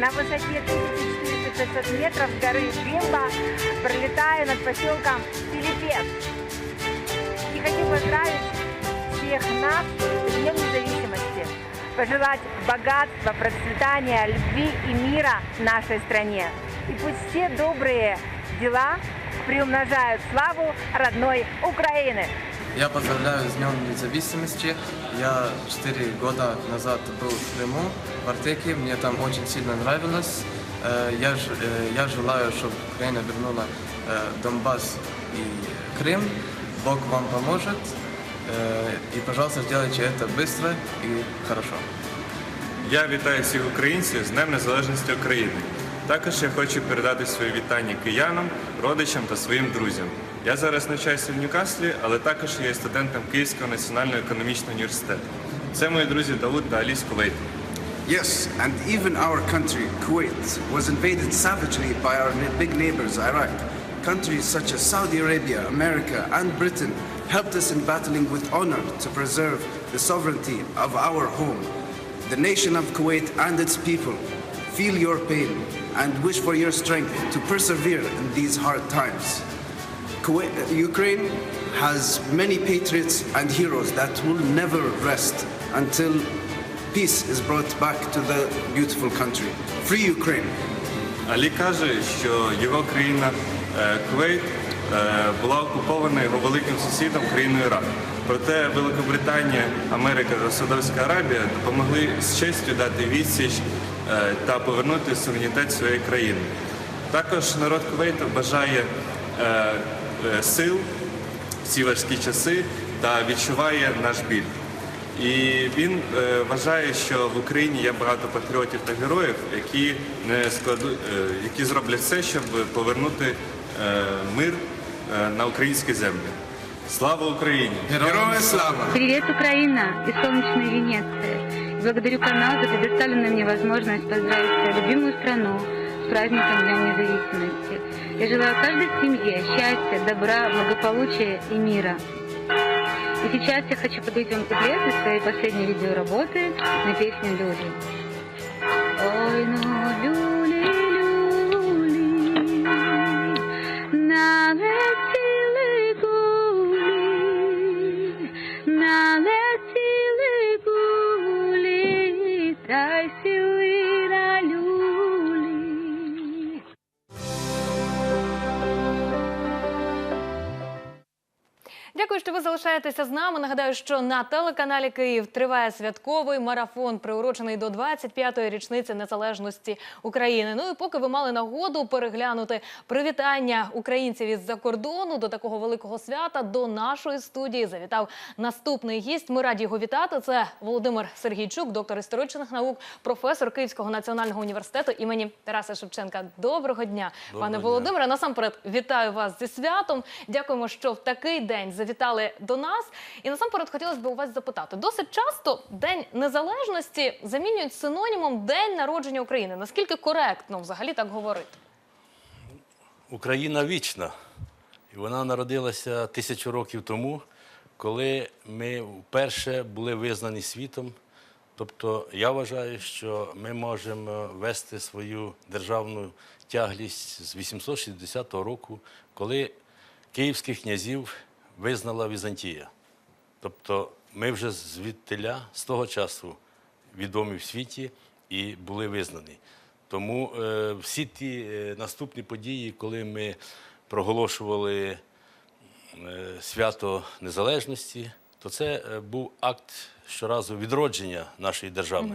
на высоте 1400 метров горы Бимба, пролетаю над поселком Филиппец. И хочу поздравить всех нас с Днем Независимости. Пожелать богатства, процветания, любви и мира нашей стране. И пусть все добрые дела приумножают славу родной Украины. Я поздравляю с Днем Независимости. Я 4 года назад был в Крыму, в Артеке. Мне там очень сильно нравилось. Э, Я, ж- э, я желаю, чтобы Украина вернула э, Донбасс и Крым. Бог вам поможет. Э, И, пожалуйста, сделайте это быстро и хорошо. Я вітаю всіх українців з Днем Незалежності України. Також я хочу передати свої вітання киянам, родичам та своїм друзям. Я зараз навчаюся в Ньюкаслі, але також є студентом Київського національного економічного університету. Це мої друзі Давуд та Аліс Кулейт. Yes, and even our country, Kuwait, was invaded savagely by our ne- big neighbors, Iraq. Countries such as Saudi Arabia, America, and Britain helped us in battling with honor to preserve the sovereignty of our home. The nation of Kuwait and its people feel your pain and wish for your strength to persevere in these hard times. Kuwait, Ukraine has many patriots and heroes that will never rest until peace is brought back to the beautiful country. Free Ukraine! Алі каже, що його країна е, Кувейт е, була окупована його великим сусідом країною Ірак. Проте Великобританія, Америка та Саудовська Аравія допомогли з честю дати відсіч е, та повернути суверенітет своєї країни. Також народ Кувейту бажає е, е, сил в ці важкі часи та відчуває наш біль. І він е, вважає, що в Україні є багато патріотів та героїв, які не складу, е, які зроблять все, щоб повернути е, мир е, на українські землі. Слава Україні! Героям слава! Привет, Украина и солнечная Венеция. Благодарю канал за предоставленную мне возможность поздравить свою любимую страну с праздником Днем Независимости. Я желаю каждой семье счастья, добра, благополучия и мира. И сейчас я хочу подарить вам куплет из своей последней видеоработы на песню «Люли». Ой, ну, люли, Дякую, що ви залишаєтеся з нами. Нагадаю, що на телеканалі Київ триває святковий марафон, приурочений до 25-ї річниці незалежності України. Ну і поки ви мали нагоду переглянути привітання українців із-за кордону до такого великого свята, до нашої студії завітав наступний гість. Ми раді його вітати. Це Володимир Сергійчук, доктор історичних наук, професор Київського національного університету імені Тараса Шевченка. Доброго дня, пане Володимире. Насамперед вітаю вас зі святом. Дякуємо, що в такий день завітали до нас. І насамперед хотілося б у вас запитати: досить часто День Незалежності замінюють синонімом День народження України. Наскільки коректно взагалі так говорити? Україна вічна. І вона народилася тисячу років тому, коли ми вперше були визнані світом. Тобто я вважаю, що ми можемо вести свою державну тяглість з 860 року, коли київських князів визнала Візантія. Тобто ми вже звідтиля з того часу відомі в світі і були визнані. Тому е, всі ті е, наступні події, коли ми проголошували е, свято незалежності, то це е, був акт щоразу відродження нашої державності.